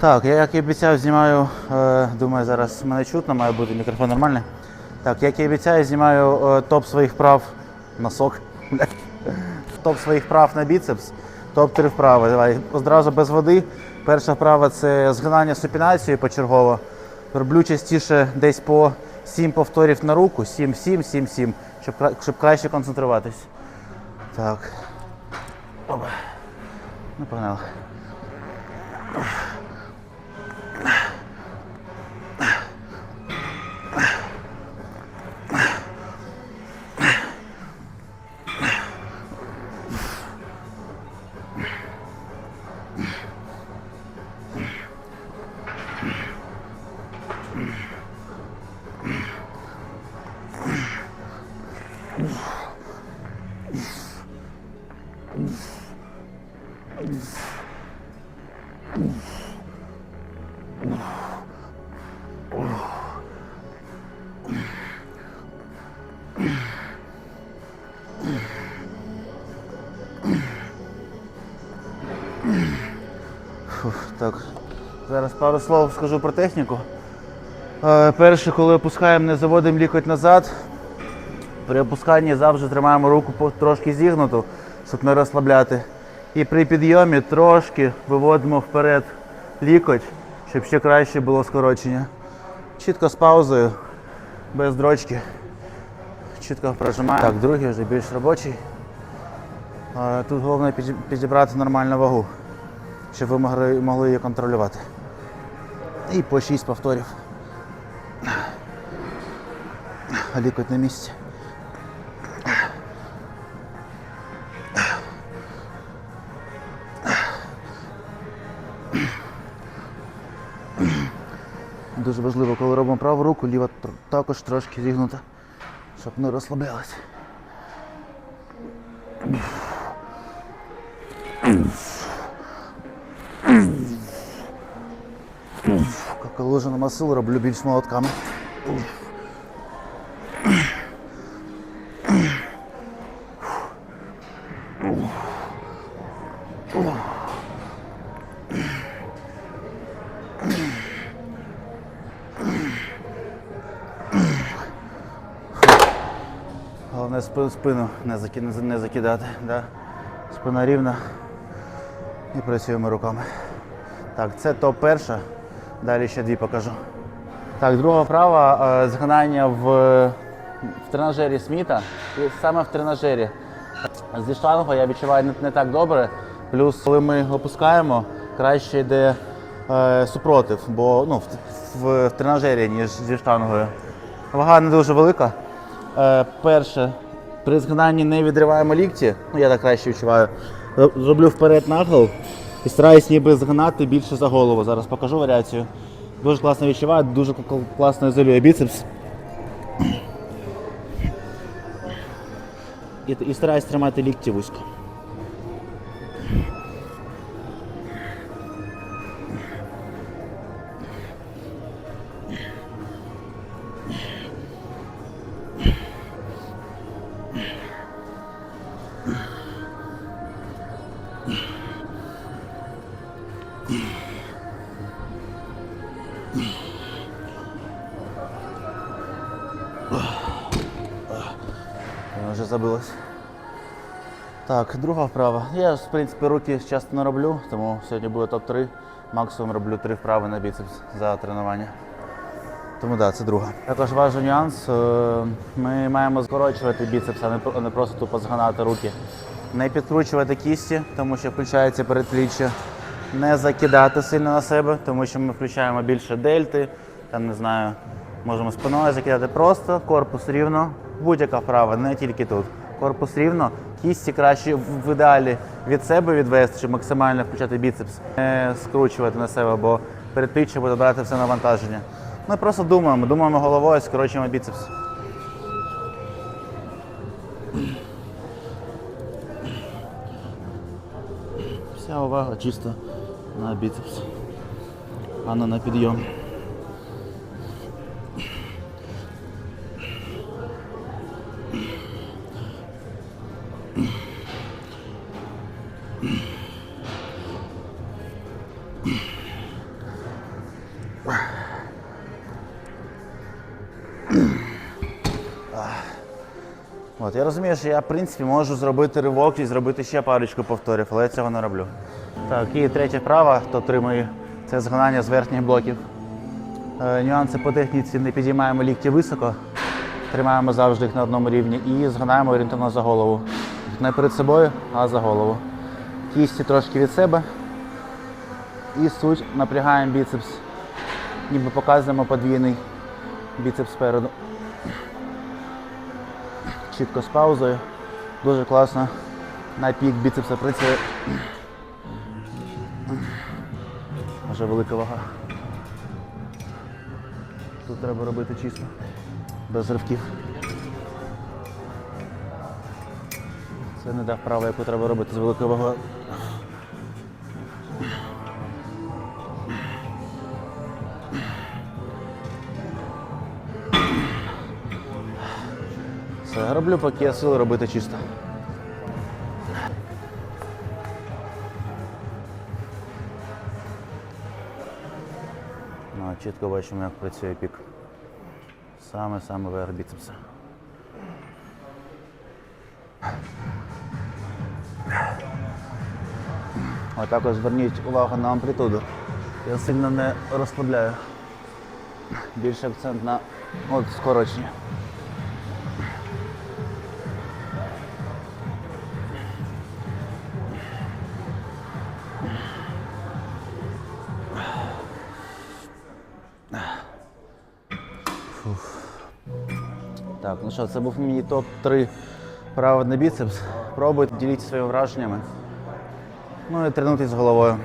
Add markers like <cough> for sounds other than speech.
Так, я як і обіцяв, знімаю, е, думаю, зараз мене чутно, має бути мікрофон нормальний. Так, як і обіцяю, знімаю е, топ своїх прав носок. <laughs> блядь. топ своїх прав на біцепс, топ-3 вправи. Давай одразу без води. Перша вправа це згинання супінацією почергово. Роблю частіше десь по 7 повторів на руку, 7, 7, 7, 7, щоб, щоб краще концентруватись. Так. Опа. Ну, погнали. Так. Зараз пару слов скажу про техніку. Е, перше, коли опускаємо, не заводимо лікоть назад. При опусканні завжди тримаємо руку трошки зігнуту, щоб не розслабляти. І при підйомі трошки виводимо вперед лікоть, щоб ще краще було скорочення. Чітко з паузою, без дрочки. Чітко прожимаємо. Так, другий вже більш робочий. Тут головне підібрати нормальну вагу, щоб ви могли, могли її контролювати. І по 6 повторів. Лікоть на місці. Дуже важливо, коли робимо праву руку, ліва також трошки зігнута, щоб не розслаблялась. Коли вже нема сил, роблю більш молотками. Головне спину не, заки- не не закидати. Да? Спина рівна і працюємо руками. Так, це топ перша. Далі ще дві покажу. Так, друга вправа е, згинання в, в тренажері Сміта. І саме в тренажері. Зі штангою я відчуваю не, не так добре. Плюс, коли ми опускаємо, краще йде е, супротив, бо ну, в, в, в тренажері, ніж зі штангою. Вага не дуже велика. Е, перше, при згинанні не відриваємо лікті, ну я так краще відчуваю. Зроблю вперед нахил і стараюсь ніби згинати більше за голову. Зараз покажу варіацію. Дуже класно відчуваю, дуже класно ізолює біцепс. І, і стараюсь тримати лікті вузько. Вона вже забилась. Так, друга вправа. Я в принципі руки часто не роблю, тому сьогодні буде топ-3. Максимум роблю три вправи на біцепс за тренування. Тому так, да, це друга. Також важливий нюанс. е, Ми маємо скорочувати біцепс, а не просто тупо згинати руки. Не підкручувати кісті, тому що включається передпліччя. Не закидати сильно на себе, тому що ми включаємо більше дельти, там не знаю, можемо спиною закидати просто, корпус рівно. Будь-яка вправа, не тільки тут. Корпус рівно, кісті краще в ідеалі від себе відвести, щоб максимально включати біцепс, не скручувати на себе, бо передпліччя буде брати все навантаження. Ми просто думаємо, думаємо головою, скорочуємо біцепс. Вся увага чисто на біцепс, а не на підйом. Я розумію, що я в принципі можу зробити ривок і зробити ще парочку повторів, але я цього не роблю. Так, і третя вправа, топ-3 мої, це згинання з верхніх блоків. Е, нюанси по техніці не підіймаємо лікті високо, тримаємо завжди їх на одному рівні і згинаємо орієнтовно за голову. Не перед собою, а за голову. Кісті трошки від себе. І суть напрягаємо біцепс. Ніби показуємо подвійний біцепс спереду. Чітко з паузою. Дуже класно. На пік біцепса працює. Вже велика вага. Тут треба робити чисто. Без ривків. Це не та вправа, яку треба робити з великою вагою. Все, роблю, поки я сили робити чисто. Чітко бачимо, як працює пік. Саме-саме верх біцепса. Ось також зверніть увагу на амплітуду. Я сильно не розслабляю. Більше акцент на от, скорочення. Так, ну що, це був мій топ-3 вправи біцепс. Пробуйте, діліться своїми враженнями. Ну і тренуйтесь з головою.